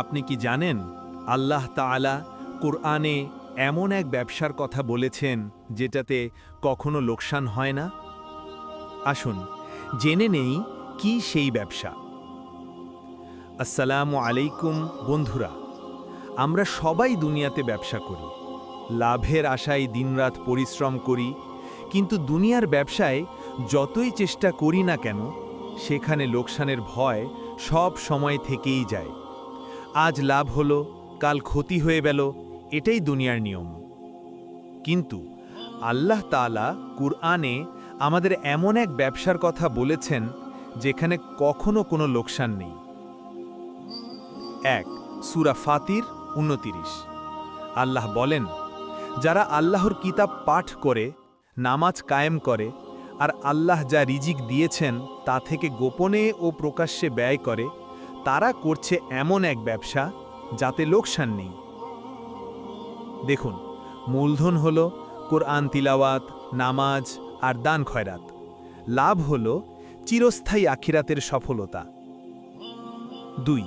আপনি কি জানেন? আল্লাহ তাআলা কুরআনে এমন এক ব্যবসার কথা বলেছেন যেটাতে কখনো লোকসান হয় না। আসুন, জেনে নেই কি সেই ব্যবসা। আসসালামু আলাইকুম বন্ধুরা, আমরা সবাই দুনিয়াতে ব্যবসা করি। লাভের আশায় দিনরাত পরিশ্রম করি, কিন্তু দুনিয়ার ব্যবসায় যতই চেষ্টা করি না কেন, সেখানে লোকসানের ভয় সব সময় থেকেই যায়। আজ লাভ হলো, কাল ক্ষতি হয়ে গেল, এটাই দুনিয়ার নিয়ম। কিন্তু আল্লাহ তাআলা কুরআনে আমাদের এমন এক ব্যবসার কথা বলেছেন, যেখানে কখনো কোনো লোকসান নেই। এক, সুরা ফাতির উনতিরিশ। আল্লাহ বলেন, যারা আল্লাহর কিতাব পাঠ করে, নামাজ কায়েম করে, আর আল্লাহ যা রিজিক দিয়েছেন, তা থেকে গোপনে ও প্রকাশ্যে ব্যয় করে তারা করছে এমন এক ব্যবসা যাতে লোকসান নেই। দেখুন, মূলধন হল কোরআন তিলাওয়াত, নামাজ আর দান খয়রাত। লাভ হল চিরস্থায়ী আখিরাতের সফলতা। দুই,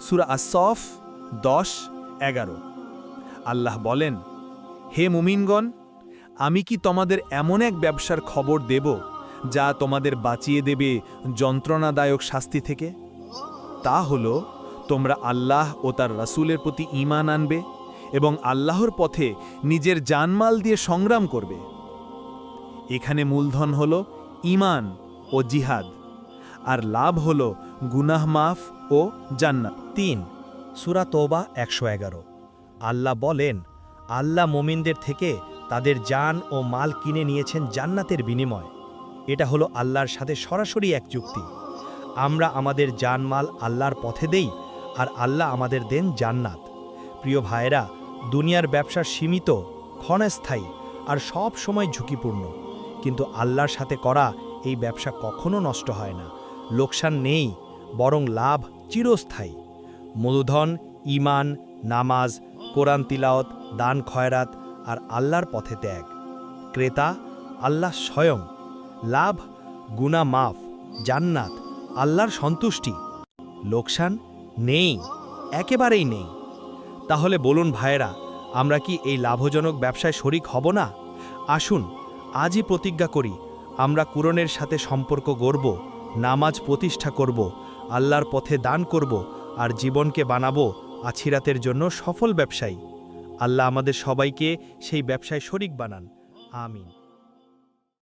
সুরা আসফ দশ, এগারো। আল্লাহ বলেন, হে মুমিনগণ, আমি কি তোমাদের এমন এক ব্যবসার খবর দেব যা তোমাদের বাঁচিয়ে দেবে যন্ত্রণাদায়ক শাস্তি থেকে? তা হল, তোমরা আল্লাহ ও তার রাসূলের প্রতি ঈমান আনবে এবং আল্লাহর পথে নিজের জানমাল দিয়ে সংগ্রাম করবে। এখানে মূলধন হল ঈমান ও জিহাদ, আর লাভ হল গুনাহ মাফ ও জান্নাত। তিন, সুরা তোবা একশো এগারো। আল্লাহ বলেন, আল্লাহ মোমিনদের থেকে তাদের জান ও মাল কিনে নিয়েছেন জান্নাতের বিনিময়। এটা হলো আল্লাহর সাথে সরাসরি এক চুক্তি। আমরা আমাদের জানমাল আল্লাহর পথে দেই আর আল্লাহ আমাদের দেন জান্নাত। প্রিয় ভাইয়েরা, দুনিয়ার ব্যবসা সীমিত, ক্ষণস্থায়ী আর সব সময় ঝুঁকিপূর্ণ। কিন্তু আল্লাহর সাথে করা এই ব্যবসা কখনো নষ্ট হয় না। লোকসান নেই, বরং লাভ চিরস্থায়ী। মূলধন ইমান নামাজ, কোরআন তিলাওত দান খয়রাত আর আল্লাহর পথে ত্যাগ। ক্রেতা, আল্লাহ স্বয়ং। লাভ গুনা মাফ, জান্নাত। আল্লাহর সন্তুষ্টি। লোকসান নেই, একেবারেই নেই। তাহলে বলুন ভাইয়েরা, আমরা কি এই লাভজনক ব্যবসায় শরিক হব না? আসুন, আজই প্রতিজ্ঞা করি, আমরা কুরনের সাথে সম্পর্ক গড়ব, নামাজ প্রতিষ্ঠা করব, আল্লাহর পথে দান করব, আর জীবনকে বানাবো আছিরাতের জন্য সফল ব্যবসায়ী। আল্লাহ আমাদের সবাইকে সেই ব্যবসায় শরিক বানান। আমিন।